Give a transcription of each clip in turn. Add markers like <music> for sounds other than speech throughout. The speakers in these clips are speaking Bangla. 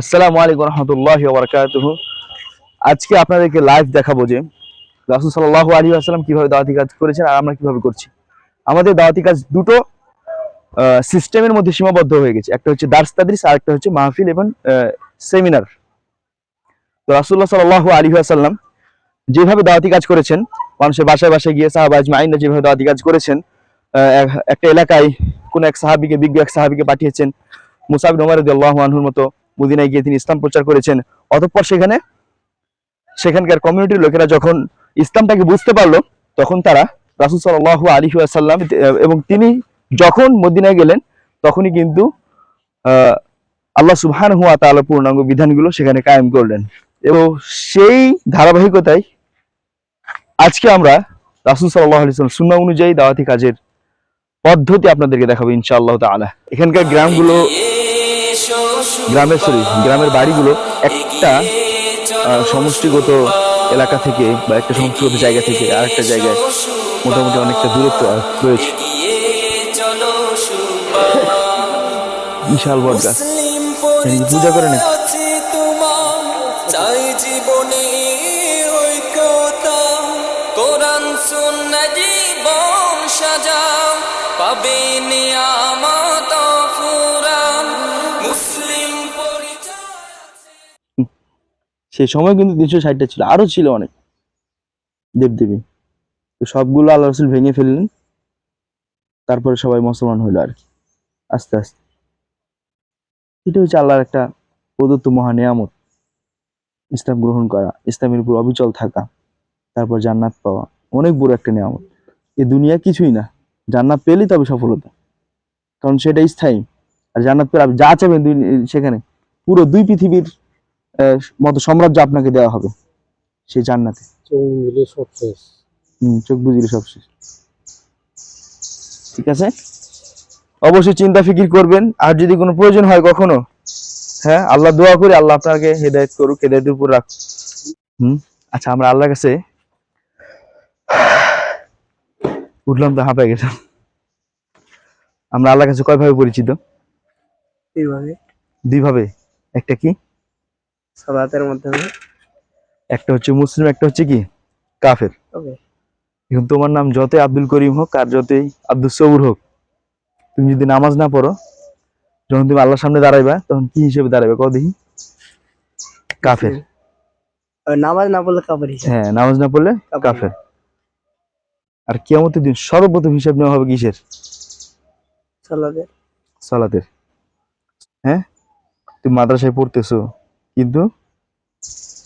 আসসালামু আলাইকুম রহমতুল্লাহ বারকাতুহ। আজকে আপনাদেরকে লাইভ দেখাবো যে রাসুল সাল্লাহ আলী আসসালাম কীভাবে দাওয়াতি কাজ করেছেন আর আমরা কীভাবে করছি। আমাদের দাওয়াতি কাজ দুটো সিস্টেমের মধ্যে সীমাবদ্ধ হয়ে গেছে। একটা হচ্ছে দার্স তাদরিস, আর একটা হচ্ছে মাহফিল এবং সেমিনার তো রাসুল্লাহ সাল্লাহ আলী আসাল্লাম যেভাবে দাওয়াতি কাজ করেছেন, মানুষের বাসায় বাসায় গিয়ে সাহাবাজ মাইনরা যেভাবে দাওয়াতি কাজ করেছেন একটা এলাকায় কোন এক সাহাবিকে, বিজ্ঞ এক সাহাবিকে পাঠিয়েছেন মুসাবিন ওমর আল্লাহ আনহুর মতো। মদিনায় গিয়ে তিনি ইসলাম প্রচার করেছেন। অতঃপর সেখানে সেখানকার কমিউনিটির লোকেরা যখন ইসলামটাকে বুঝতে পারল, তখন তারা রাসুল সাল্লাহ আলী আসাল্লাম এবং তিনি যখন মদিনায় গেলেন, তখনই কিন্তু আল্লাহ সুবহান হুয়া তাআলা পূর্ণাঙ্গ বিধানগুলো সেখানে কায়েম করলেন। এবং সেই ধারাবাহিকতায় আজকে আমরা রাসুল সাল্লাহ আলি সাল্লাম সুন্না অনুযায়ী দাওয়াতি কাজের পদ্ধতি আপনাদেরকে দেখাবো ইনশাআল্লাহ তাআলা। এখানকার গ্রামগুলো গ্রামের সরি গ্রামের বাড়িগুলো একটা সমষ্টিগত এলাকা থেকে বা একটা সমষ্টিগত জায়গা থেকে আরেকটা জায়গায় মোটামুটি অনেকটা দূরত্ব রয়েছে। <laughs> বিশাল বট গাছ। পূজা করে তোমার চাই জীবনে সাজাও পাবে নিয়ামত সেই সময় কিন্তু তিনশো ষাটটা ছিল, আরও ছিল অনেক। দেবদেবী। তো সবগুলো আল্লাহ রসুল ভেঙে ফেললেন। তারপরে সবাই মুসলমান হইল আর কি। আস্তে আস্তে। এটা হচ্ছে আল্লাহর একটা প্রদত্ত মহা নিয়ামত। ইসলাম গ্রহণ করা, ইসলামের উপর অবিচল থাকা, তারপর জান্নাত পাওয়া, অনেক বড় একটা নিয়ামত। এ দুনিয়া কিছুই না। জান্নাত পেলেই তবে সফলতা। কারণ সেটা স্থায়ী। আর জান্নাত পেলে আপনি যা চাইবেন দুই- সেখানে। পুরো দুই পৃথিবীর মতো সাম্রাজ্য আপনাকে দেওয়া হবে সেই জান্নাতে। চোখ বুঝিলে সব শেষ। ঠিক আছে? অবশ্যই চিন্তা ফিকির করবেন। আর যদি কোনো প্রয়োজন হয় কখনো হ্যাঁ আল্লাহ দোয়া করি আল্লাহ আপনাকে হেদায়েত করুক হেদায়েতের উপর রাখ হুম আচ্ছা আমরা আল্লাহর কাছে উঠলাম তো হাঁপায় গেলাম আমরা আল্লাহর কাছে কয়ভাবে পরিচিত? এইভাবে দুই ভাবে একটা কি? সালাতের মাধ্যমে। একটা হচ্ছে মুসলিম একটা হচ্ছে কি? কাফের। এখন তোমার নাম যতই আব্দুল করিম হোক আর যতই আব্দুল সবুর হোক তুমি যদি নামাজ না পড়ো যখন তুমি আল্লাহর সামনে দাঁড়াইবা তখন কি হিসেবে দাঁড়াবে কত দেখি। কাফের। নামাজ না পড়লে হিসাব। হ্যাঁ নামাজ না পড়লে কাফের। কাফের। আর কিয়ামতের দিন সর্বপ্রথম হিসাব নেওয়া হবে কিসের? সালাতের। সালাতের। হ্যাঁ? তুমি মাদ্রাসায় পড়তেছো কিন্তু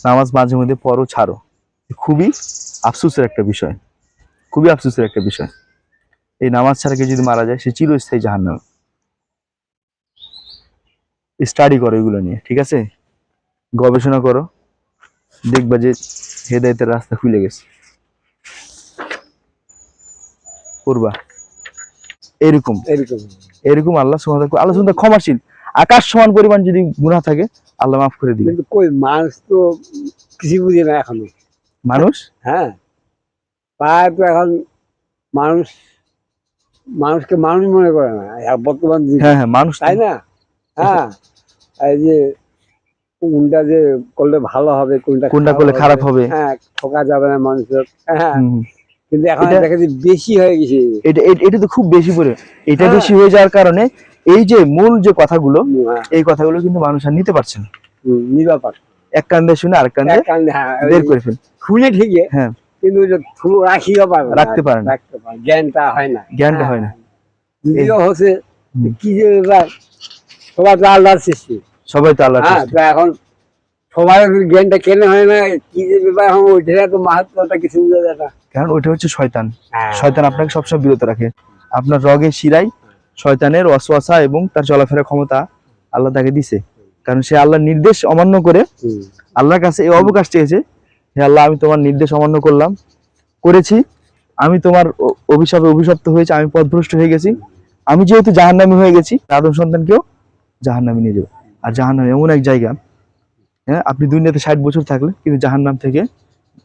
নামাজ মাঝে মধ্যে পড়ো ছাড়ো। খুবই আফসোসের একটা বিষয়। খুবই আফসোসের একটা বিষয়। এই নামাজ ছাড়া কেউ যদি মারা যায় সে চিরস্থায়ী জাহান্নামে। স্টাডি করো এগুলো নিয়ে ঠিক আছে? গবেষণা করো। দেখবা যে হেদায়েতের রাস্তা খুলে গেছে। করবা। এরকম। এরকম। এরকম আল্লাহ সুবহানাহু আল্লাহ তাআলা ক্ষমাশীল। আকাশ সমান পরিমাণ যদি গুনাহ থাকে আল্লাহ মাফ করে কিন্তু কই মানুষ তো কিছু বুঝে না এখনও। মানুষ? হ্যাঁ। প্রায় তো এখন মানুষ মানুষকে মানুষ মনে করে না। বর্তমান হ্যাঁ হ্যাঁ মানুষ তাই না? হ্যাঁ। এই যে কোনটা যে করলে ভালো হবে কোনটা কোনটা করলে খারাপ হবে হ্যাঁ ঠকা যাবে না মানুষের। হ্যাঁ। কিন্তু এখন দেখা বেশি হয়ে গেছে। এটা এটা- তো খুব বেশি পড়ে এটা হ্যাঁ। বেশি হয়ে যাওয়ার কারণে এই যে মূল যে কথাগুলো হ্যাঁ, এই কথাগুলো কিন্তু মানুষ আর নিতে পারছে না। এক কান্দে শুনে আরেক কান্দে হ্যাঁ, বের করে ফেল শুনে ঠিকই হ্যাঁ। কিন্তু রাখিও পারে রাখতে পারে না। জ্ঞানটা হয় না। জ্ঞানটা হ্যাঁ। হয় না হচ্ছে কি যে সবার তো আল্লাহর সৃষ্টি। সবাই তো আল্লাহ হ্যাঁ এখন সবার জ্ঞানটা কেন হয় না কি যে ব্যাপার এখন ওইটা তো মাহাত্মটা কিছু বুঝা যায় না। কারণ ওইটা হচ্ছে শয়তান। হ্যাঁ। শয়তান আপনাকে সবসময় বিরত রাখে। আপনার রগে শিরাই শয়তানের অশ্বাসা এবং তার চলাফেরা ক্ষমতা আল্লাহ তাকে দিছে। কারণ সে আল্লাহর নির্দেশ অমান্য করে আল্লাহর কাছে এই অবকাশ চেয়েছে হে আল্লাহ আমি তোমার নির্দেশ অমান্য করলাম করেছি। আমি তোমার অভিশাপে অভিশপ্ত হয়েছে আমি পথভ্রষ্ট হয়ে গেছি। আমি যেহেতু জাহান্নামী হয়ে গেছি আদম সন্তানকেও জাহান্নামী নিয়ে যাব। আর জাহান্নাম এমন এক জায়গা হ্যাঁ আপনি দুনিয়াতে ষাট বছর থাকলে কিন্তু জাহান্নাম থেকে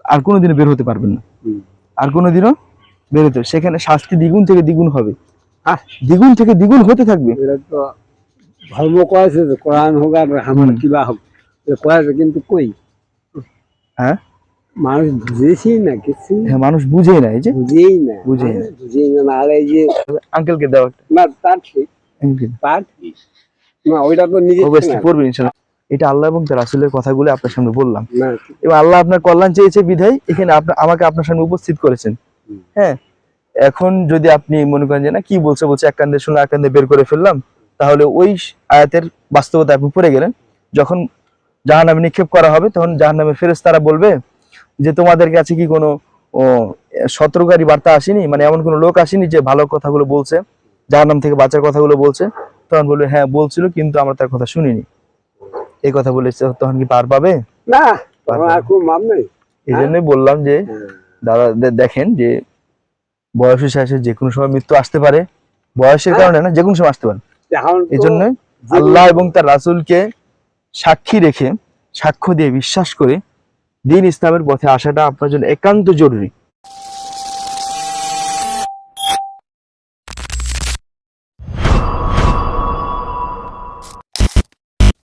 আর কোনোদিনও বের হতে পারবেন না। আর কোনোদিনও বের হতে সেখানে শাস্তি দ্বিগুণ থেকে দ্বিগুণ হবে। দ্বিগুণ থেকে দ্বিগুণ হতে থাকবে। এটা তো ধর্ম করেছে তো কোরআন হোক আর আমার কিবা হোক এ করেছে কিন্তু কই? হ্যাঁ? মানুষ বুঝেছি না কিছু। হ্যাঁ মানুষ বুঝেই না এই যে? বুঝেই না। বুঝেই না। বুঝেই না আর এই যে আঙ্কেলকে দেওয়া না তার ঠিক তার? ঠিক না ওইটা তো নিজে অবশ্যই পড়বেন ইনশাল্লাহ। এটা আল্লাহ এবং তার রাসূলের কথাগুলো আপনার সামনে বললাম। না এবং আল্লাহ আপনার কল্যাণ চেয়েছে বিধায় এখানে আপনার আমাকে আপনার সামনে উপস্থিত করেছেন। হ্যাঁ? এখন যদি আপনি মনে করেন যে না কি বলছে বলছে এক কান্দে শুনে এক কান্দে বের করে ফেললাম তাহলে ওই আয়াতের বাস্তবতা আপনি পড়ে গেলেন। যখন জাহান্নামে নিক্ষেপ করা হবে তখন জাহান্নামের ফেরেস তারা বলবে যে তোমাদের কাছে কি কোনো সতর্ককারী বার্তা আসেনি? মানে এমন কোনো লোক আসেনি যে ভালো কথাগুলো বলছে জাহান্নাম থেকে বাঁচার কথাগুলো বলছে? তখন বলবে হ্যাঁ বলছিল কিন্তু আমরা তার কথা শুনিনি। এই কথা বলে তখন কি পার পাবে? না এই জন্যই বললাম যে হ্যাঁ। দাদা দেখেন যে বয়সের শেষে যে কোনো সময় মৃত্যু আসতে পারে। বয়সের হ্যাঁ। কারণে না যে কোনো সময় আসতে পারে। এই জন্য আল্লাহ এবং তার রাসুলকে সাক্ষী রেখে সাক্ষ্য দিয়ে বিশ্বাস করে দিন ইসলামের পথে আসাটা আপনার জন্য একান্ত জরুরি।